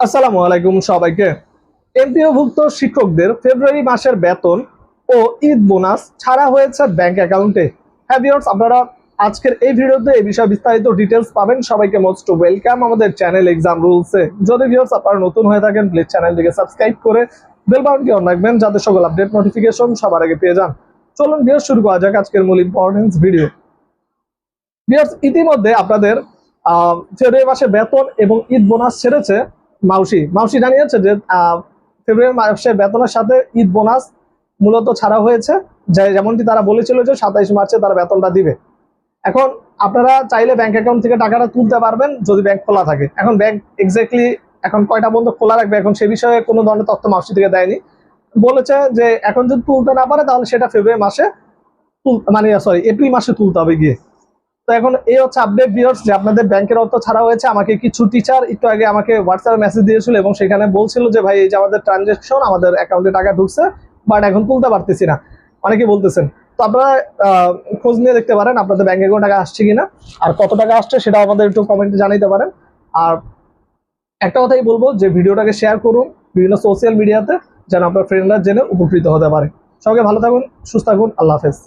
আসসালামু আলাইকুম সবাইকে। এমপিওভুক্ত শিক্ষকদের ফেব্রুয়ারি মাসের বেতন ও ঈদ বোনাস ছাড়া হয়েছে ব্যাংক অ্যাকাউন্টে। হ্যাঁ ভিউয়ার্স, আপনারা আজকের এই ভিডিওতে এই বিষয়ে বিস্তারিত ডিটেলস পাবেন। সবাইকে মোস্ট ওয়েলকাম আমাদের চ্যানেল এক্সাম রুলসে যদি ভিউয়ার্স আপনারা নতুন হয়ে থাকেন প্লিজ চ্যানেলটিকে সাবস্ক্রাইব করে বেল অন রাখবেন, যাতে সকল আপডেট নোটিফিকেশন সবার আগে পেয়ে যান। চলুন ভিউয়ার্স, শুরু করা যাক আজকের মূল ইম্পর্টেন্স ভিডিও ভিউয়ার্স, ইতিমধ্যে আপনাদের ফেব্রুয়ারি মাসে বেতন এবং ঈদ বোনাস ছেড়েছে মাউসি মাউসি জানিয়েছে যে ফেব্রুয়ারি মাসের বেতনের সাথে ঈদ বোনাস মূলত ছাড়া হয়েছে। যেমনটি তারা বলেছিল যে, সাতাইশ মার্চে তারা বেতনটা দিবে। এখন আপনারা চাইলে ব্যাংক অ্যাকাউন্ট থেকে টাকাটা তুলতে পারবেন যদি ব্যাংক খোলা থাকে। এখন ব্যাংক এক্স্যাক্টলি এখন কয়টা বন্ধ খোলা রাখবে, এখন সে বিষয়ে কোনো ধরনের তথ্য মাউসি থেকে দেয়নি। বলেছে যে, এখন যদি তুলতে না পারে তাহলে সেটা ফেব্রুয়ারি মাসে মানে সরি এপ্রিল মাসে তুলতে হবে গিয়ে। তো এখন এই হচ্ছে আপডেট ভিউয়ার্স যে আপনাদের ব্যাংকের অর্থ ছাড়া হয়েছে। আমাকে কিছু টিচার একটু আগে আমাকে হোয়াটসঅ্যাপে মেসেজ দিয়েছিল এবং সেখানে বলছিল যে, ভাই, এই যে আমাদের ট্রানজেকশন আমাদের অ্যাকাউন্টে টাকা ঢুকছে বাট এখন তুলতে পারতেছি না। অনেকে বলতেছেন। তো আপনারা খোঁজ নিয়ে দেখতে পারেন আপনাদের ব্যাংকে কোনো টাকা আসছে কিনা, আর কত টাকা আসছে সেটা আমাদের একটু কমেন্টে জানাইতে পারেন। আর একটা কথাই বলব, যে ভিডিওটাকে শেয়ার করুন বিভিন্ন সোশ্যাল মিডিয়াতে যেন আপনার ফ্রেন্ডরা জেনে উপকৃত হতে পারে। সবাইকে ভালো থাকুন, সুস্থ থাকুন, আল্লাহ হাফেজ।